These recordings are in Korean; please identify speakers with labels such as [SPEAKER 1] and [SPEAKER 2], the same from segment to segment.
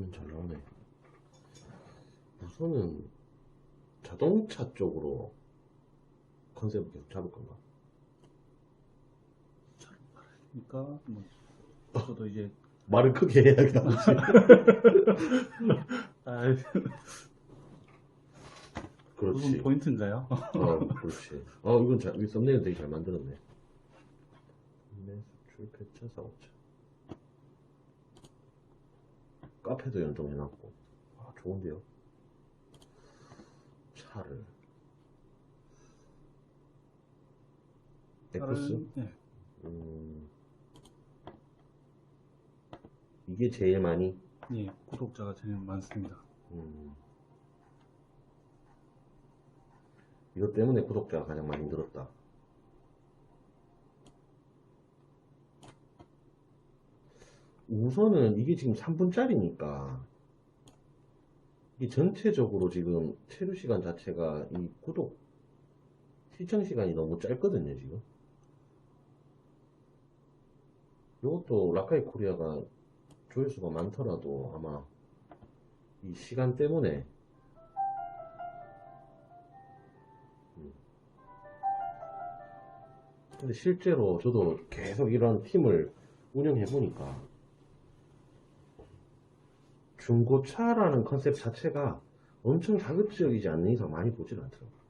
[SPEAKER 1] 화면 잘 나오네. 우선은 자동차 쪽으로 컨셉을 계속 잡을 건가?
[SPEAKER 2] 그러니까 뭐 저도 이제
[SPEAKER 1] 말을 크게 해야겠다.
[SPEAKER 2] 아
[SPEAKER 1] 그렇지.
[SPEAKER 2] 무슨 포인트인가요?
[SPEAKER 1] 어, 그렇지. 어, 이건 잘, 이 썸네일 되게 잘 만들었네. 매수출 배차 사고차. 카페도 연동해놨고. 아, 좋은데요? 차를.
[SPEAKER 2] 다른 예,
[SPEAKER 1] 음. 이게 제일 많이?
[SPEAKER 2] 예, 구독자가 제일 많습니다.
[SPEAKER 1] 음. 이것 때문에 구독자가 가장 많이 늘었다. 우선은 이게 지금 3분짜리니까 이 전체적으로 지금 체류 시간 자체가 이 구독 시청 시간이 너무 짧거든요 지금. 이것도 라카이 코리아가 조회수가 많더라도 아마 이 시간 때문에 음. 근데 실제로 저도 계속 이런 팀을 운영해 보니까 중고차라는 컨셉 자체가 엄청 자극적이지 않는 이상 많이 보질 않더라고요.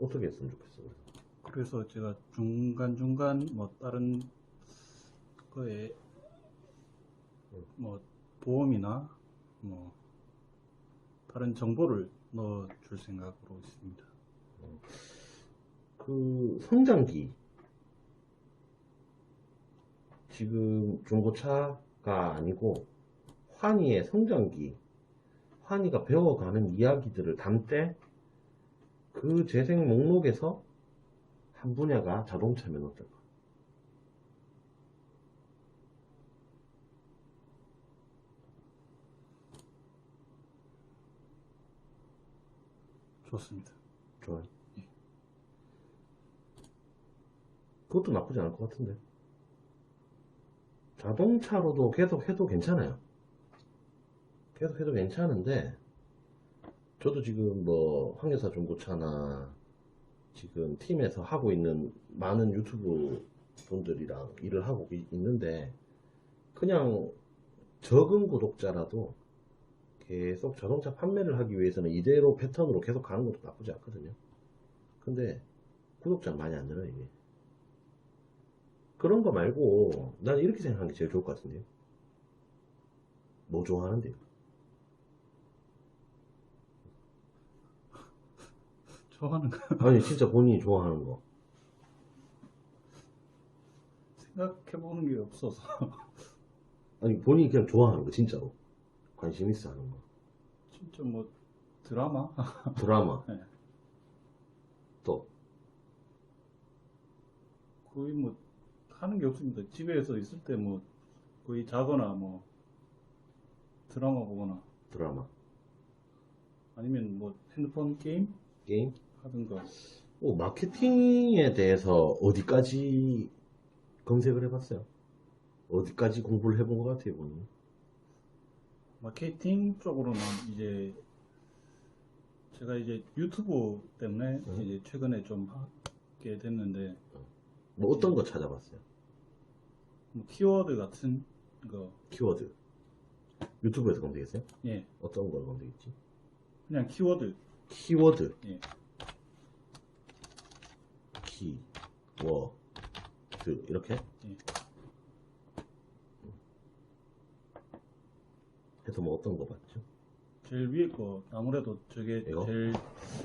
[SPEAKER 1] 어떻게 했으면 좋겠어요?
[SPEAKER 2] 그래서 제가 중간 중간 뭐 다른 거에 뭐 보험이나 뭐 다른 정보를 넣어 줄 생각으로 있습니다.
[SPEAKER 1] 그 성장기 지금 중고차가 아니고 환희의 성장기 환희가 배워가는 이야기들을 담되 그 재생 목록에서 한 분야가 자동차면 어떨까?
[SPEAKER 2] 좋습니다.
[SPEAKER 1] 좋아요.
[SPEAKER 2] 예.
[SPEAKER 1] 그것도 나쁘지 않을 것 같은데. 자동차로도 계속 해도 괜찮아요. 계속 해도 괜찮은데, 저도 지금 뭐, 황여사 중고차나, 지금 팀에서 하고 있는 많은 유튜브 분들이랑 일을 하고 이- 있는데, 그냥 적은 구독자라도 계속 자동차 판매를 하기 위해서는 이대로 패턴으로 계속 가는 것도 나쁘지 않거든요. 근데 구독자 많이 안 늘어 이게. 그런 거 말고 난 이렇게 생각하는 게 제일 좋을 것 같은데요. 뭐 좋아하는데요?
[SPEAKER 2] 좋아하는 거
[SPEAKER 1] 아니 진짜 본인이 좋아하는 거.
[SPEAKER 2] 생각해 보는 게 없어서
[SPEAKER 1] 아니 본인이 그냥 좋아하는 거 진짜로 관심 있어 하는 거.
[SPEAKER 2] 진짜 뭐 드라마
[SPEAKER 1] 드라마.
[SPEAKER 2] 네.
[SPEAKER 1] 또
[SPEAKER 2] 거의 뭐 하는 게 없습니다. 집에서 있을 때 뭐 거의 자거나 뭐 드라마 보거나
[SPEAKER 1] 드라마.
[SPEAKER 2] 아니면 뭐 핸드폰 게임
[SPEAKER 1] 게임.
[SPEAKER 2] 하든가
[SPEAKER 1] 오, 마케팅에 대해서 어디까지 검색을 해봤어요? 어디까지 공부를 해본 것 같아요, 본인?
[SPEAKER 2] 마케팅 쪽으로는 이제 제가 이제 유튜브 때문에
[SPEAKER 1] 음.
[SPEAKER 2] 이제 최근에 좀 하게 됐는데
[SPEAKER 1] 뭐 어떤 거 찾아봤어요?
[SPEAKER 2] 뭐 키워드 같은 거
[SPEAKER 1] 키워드. 유튜브에서 검색했어요?
[SPEAKER 2] 예,
[SPEAKER 1] 어떤 걸 검색했지?
[SPEAKER 2] 그냥 키워드
[SPEAKER 1] 키워드.
[SPEAKER 2] 예.
[SPEAKER 1] 키, 워, 드. 이렇게?
[SPEAKER 2] 예.
[SPEAKER 1] 해서 뭐 어떤 거 봤죠?
[SPEAKER 2] 제일 위에 거 아무래도 저게
[SPEAKER 1] 이거?
[SPEAKER 2] 제일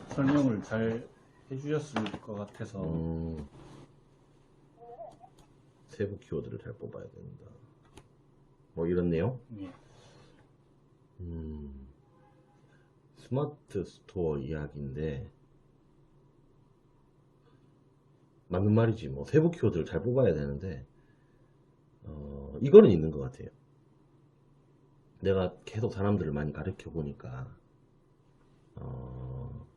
[SPEAKER 2] 설명을 잘 해주셨을 것 같아서
[SPEAKER 1] 음, 세부 키워드를 잘 뽑아야 된다. 뭐 이런 내용?
[SPEAKER 2] 예.
[SPEAKER 1] 음, 스마트 스토어 이야기인데, 맞는 말이지. 뭐, 세부 키워드를 잘 뽑아야 되는데, 어, 이거는 있는 것 같아요. 내가 계속 사람들을 많이 가르쳐 보니까, 어,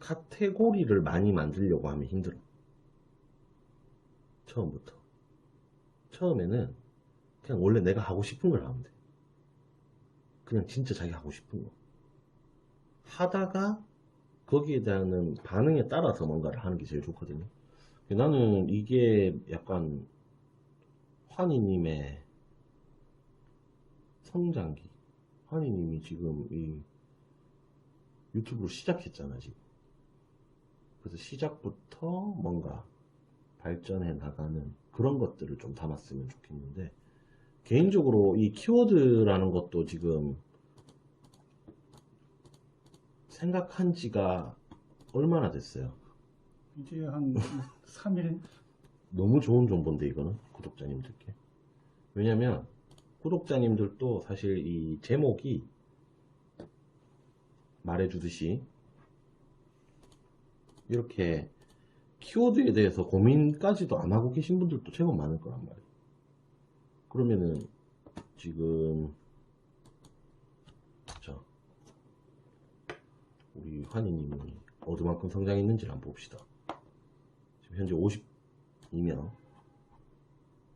[SPEAKER 1] 카테고리를 많이 만들려고 하면 힘들어. 처음부터. 처음에는 그냥 원래 내가 하고 싶은 걸 하면 돼. 그냥 진짜 자기 하고 싶은 거. 하다가 거기에 대한 반응에 따라서 뭔가를 하는 게 제일 좋거든요. 나는 이게 약간 환희님의 성장기. 환희님이 지금 이 유튜브로 시작했잖아, 지금. 그래서 시작부터 뭔가 발전해 나가는 그런 것들을 좀 담았으면 좋겠는데, 개인적으로 이 키워드라는 것도 지금 생각한 지가 얼마나 됐어요?
[SPEAKER 2] 이제 한 3일
[SPEAKER 1] 너무 좋은 정보인데 이거는 구독자님들께 왜냐면 구독자님들도 사실 이 제목이 말해주듯이 이렇게 키워드에 대해서 고민까지도 안 하고 계신 분들도 제법 많을 거란 말이에요. 그러면은 지금 자 우리 환희님이 어디만큼 성장했는지 를 한번 봅시다. 지금 현재 52명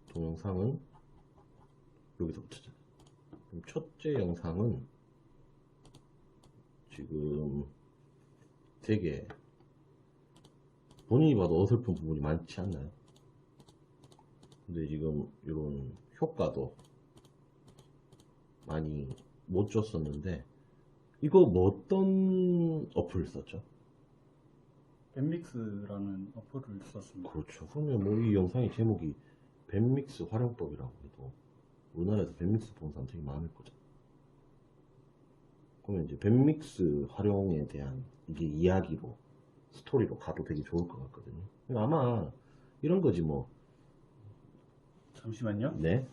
[SPEAKER 1] 동영상은 여기서부터죠 첫째 영상은 지금 되게 본인이 봐도 어설픈 부분이 많지 않나요? 근데 지금 이런 효과도 많이 못 줬었는데 이거 뭐 어떤 어플을 썼죠?
[SPEAKER 2] 밴믹스라는 어플을 썼습니다.
[SPEAKER 1] 그렇죠. 그러면 뭐 이 영상의 제목이 밴믹스 활용법이라고 해도 우리나라에서 밴믹스 보는 사람 되게 많을 거죠. 그러면 이제 밴믹스 활용에 대한 이게 이야기로 스토리로 가도 되게 좋을 것 같거든요. 아마 이런 거지 뭐.
[SPEAKER 2] 잠시만요.
[SPEAKER 1] 네.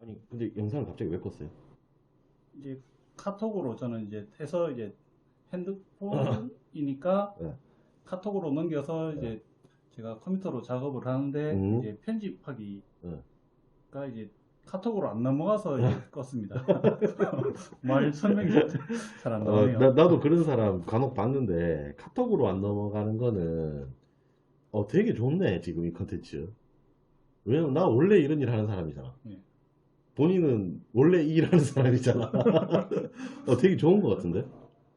[SPEAKER 1] 아니 근데 영상을 갑자기 왜 껐어요?
[SPEAKER 2] 이제 카톡으로 저는 이제 해서 이제 핸드폰이니까
[SPEAKER 1] 네.
[SPEAKER 2] 카톡으로 넘겨서 이제 제가 컴퓨터로 작업을 하는데
[SPEAKER 1] 음.
[SPEAKER 2] 이제 편집하기가
[SPEAKER 1] 네.
[SPEAKER 2] 이제 카톡으로 안 넘어가서 이제 껐습니다. 말 설명이 잘안
[SPEAKER 1] 어,
[SPEAKER 2] 나오네요.
[SPEAKER 1] 나, 나도 그런 사람 간혹 봤는데 카톡으로 안 넘어가는 거는 어 되게 좋네 지금 이 컨텐츠. 왜냐면 나 원래 이런 일 하는 사람이잖아.
[SPEAKER 2] 예.
[SPEAKER 1] 본인은 원래 이 일하는 사람이잖아. 어 되게 좋은 것 같은데?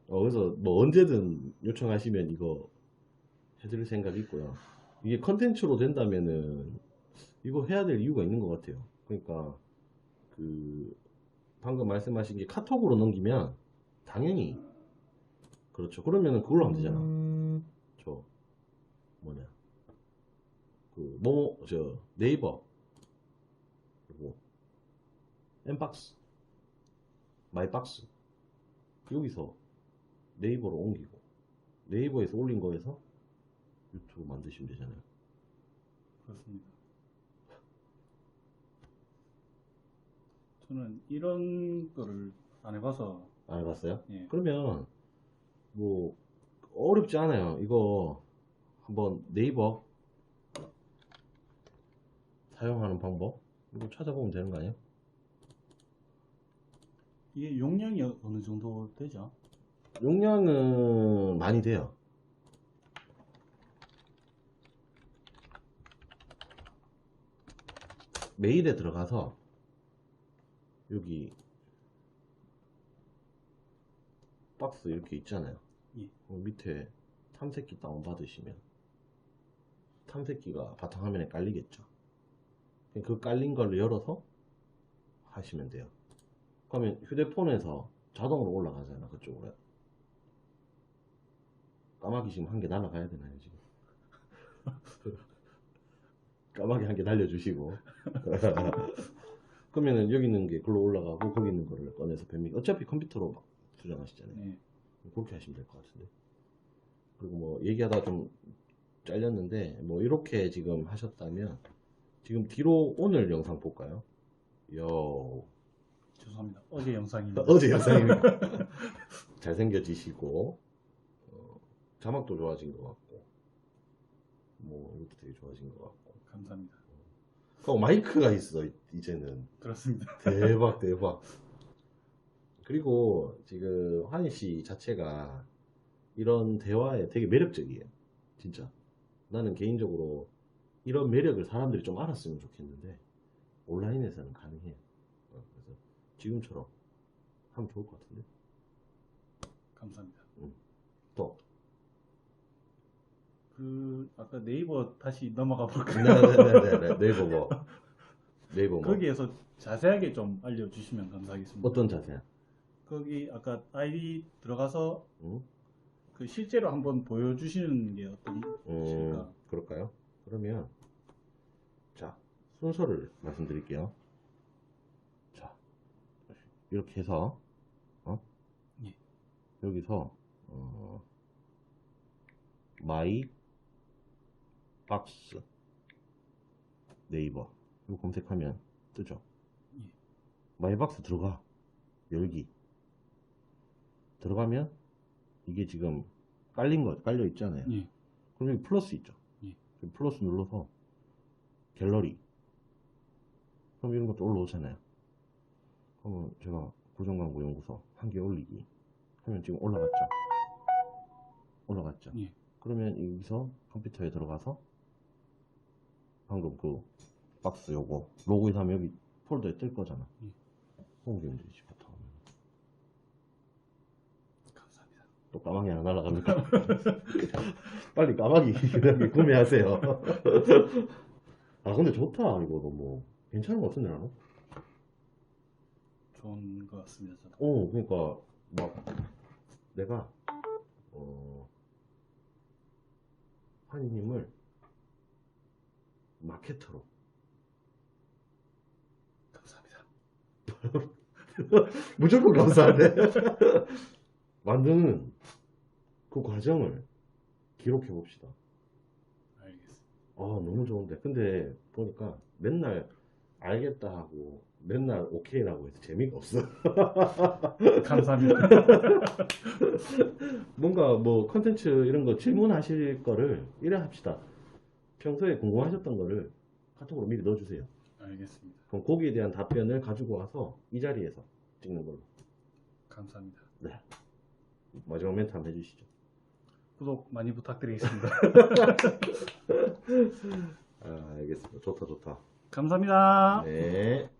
[SPEAKER 1] 어 그래서 뭐 언제든 요청하시면 이거 해드릴 생각이 있고요. 이게 컨텐츠로 된다면은 이거 해야 될 이유가 있는 것 같아요 그러니까 그 방금 말씀하신 게 카톡으로 넘기면 당연히 그렇죠. 그러면은 그걸로 하면 되잖아. 저 뭐냐 그 뭐 저 네이버 그리고 엠박스 마이박스 여기서 네이버로 옮기고 네이버에서 올린 거에서 유튜브 만드시면 되잖아요.
[SPEAKER 2] 그렇습니다. 저는 이런 거를 안 해봐서
[SPEAKER 1] 안 해봤어요?
[SPEAKER 2] 예.
[SPEAKER 1] 그러면 뭐 어렵지 않아요. 이거 한번 네이버 사용하는 방법 이거 찾아보면 되는 거 아니에요?
[SPEAKER 2] 이게 용량이 어느 정도 되죠?
[SPEAKER 1] 용량은 많이 돼요. 메일에 들어가서 여기 박스 이렇게 있잖아요.
[SPEAKER 2] 예.
[SPEAKER 1] 그 밑에 탐색기 다운 받으시면 탐색기가 바탕화면에 깔리겠죠. 그 깔린 걸 열어서 하시면 돼요. 그러면 휴대폰에서 자동으로 올라가잖아 그쪽으로. 까마귀 지금 한 개 날아가야 되나요 지금? 까마귀 한 개 날려주시고 그러면은 여기 있는 게 글로 올라가고 거기 있는 거를 꺼내서 뱀이 어차피 컴퓨터로 막 수정하시잖아요.
[SPEAKER 2] 예.
[SPEAKER 1] 그렇게 하시면 될 것 같은데. 그리고 뭐 얘기하다 좀 잘렸는데 뭐 이렇게 지금 하셨다면 지금 뒤로 오늘 영상 볼까요? 요
[SPEAKER 2] 죄송합니다. 어제 영상입니다.
[SPEAKER 1] 어제 영상입니다. 잘생겨지시고 어, 자막도 좋아진 것 같고 뭐 이것도 되게 좋아진 것 같고
[SPEAKER 2] 감사합니다.
[SPEAKER 1] 어, 마이크가 있어 이- 이제는
[SPEAKER 2] 그렇습니다.
[SPEAKER 1] 대박 대박 그리고 지금 환희 씨 자체가 이런 대화에 되게 매력적이에요 진짜 나는 개인적으로 이런 매력을 사람들이 좀 알았으면 좋겠는데 온라인에서는 가능해요. 어, 그래서 지금처럼 하면 좋을 것 같은데.
[SPEAKER 2] 감사합니다.
[SPEAKER 1] 또.
[SPEAKER 2] 그 아까 네이버 다시 넘어가 볼까요?
[SPEAKER 1] 네네네네. 네이버 뭐. 네이버 뭐.
[SPEAKER 2] 거기에서 자세하게 좀 알려주시면 감사하겠습니다.
[SPEAKER 1] 어떤 자세야?
[SPEAKER 2] 거기 아까 아이디 들어가서
[SPEAKER 1] 응?
[SPEAKER 2] 그 실제로 한번 보여주시는 게
[SPEAKER 1] 음,
[SPEAKER 2] 어떠실까?
[SPEAKER 1] 그럴까요? 그러면 자 순서를 말씀드릴게요. 자 이렇게 해서 어?
[SPEAKER 2] 예.
[SPEAKER 1] 여기서 어, 마이 박스 네이버 이거 검색하면 뜨죠.
[SPEAKER 2] 예.
[SPEAKER 1] 마이 박스 들어가 열기 들어가면 이게 지금 깔린 거 깔려 있잖아요.
[SPEAKER 2] 예.
[SPEAKER 1] 그럼 여기 플러스 있죠.
[SPEAKER 2] 예.
[SPEAKER 1] 그 플러스 눌러서 갤러리. 그럼 이런 것도 올라오잖아요. 그러면 제가 고정광고 연구소 한 개 올리기 하면 지금 올라갔죠. 올라갔죠.
[SPEAKER 2] 예.
[SPEAKER 1] 그러면 여기서 컴퓨터에 들어가서 방금 그 박스 요거 로그인 하면 여기 폴더에 뜰 거잖아.
[SPEAKER 2] 예.
[SPEAKER 1] 옮기면 되지. 부터.
[SPEAKER 2] 감사합니다.
[SPEAKER 1] 또 까마귀 하나 날아갑니까? 빨리 까마귀 구매하세요. 아 근데 좋다 이거 너무 괜찮은 것 같은데 나는.
[SPEAKER 2] 좋은 것 같습니다. 저도.
[SPEAKER 1] 어 그러니까 막 내가 어 환희님을 마케터로
[SPEAKER 2] 감사합니다.
[SPEAKER 1] 무조건 감사한데 만드는 그 과정을 기록해 봅시다.
[SPEAKER 2] 알겠습니다.
[SPEAKER 1] 아 너무 좋은데 근데 보니까 맨날 알겠다 하고 맨날 오케이라고 해서 재미가 없어
[SPEAKER 2] 감사합니다.
[SPEAKER 1] 뭔가 뭐 컨텐츠 이런 거 질문하실 거를 이래 합시다 평소에 궁금하셨던 거를 카톡으로 미리 넣어주세요
[SPEAKER 2] 알겠습니다.
[SPEAKER 1] 그럼 거기에 대한 답변을 가지고 와서 이 자리에서 찍는 걸로
[SPEAKER 2] 감사합니다.
[SPEAKER 1] 네 마지막 멘트 한번 해주시죠
[SPEAKER 2] 구독 많이 부탁드리겠습니다.
[SPEAKER 1] 아 알겠습니다 좋다 좋다
[SPEAKER 2] 감사합니다.
[SPEAKER 1] 네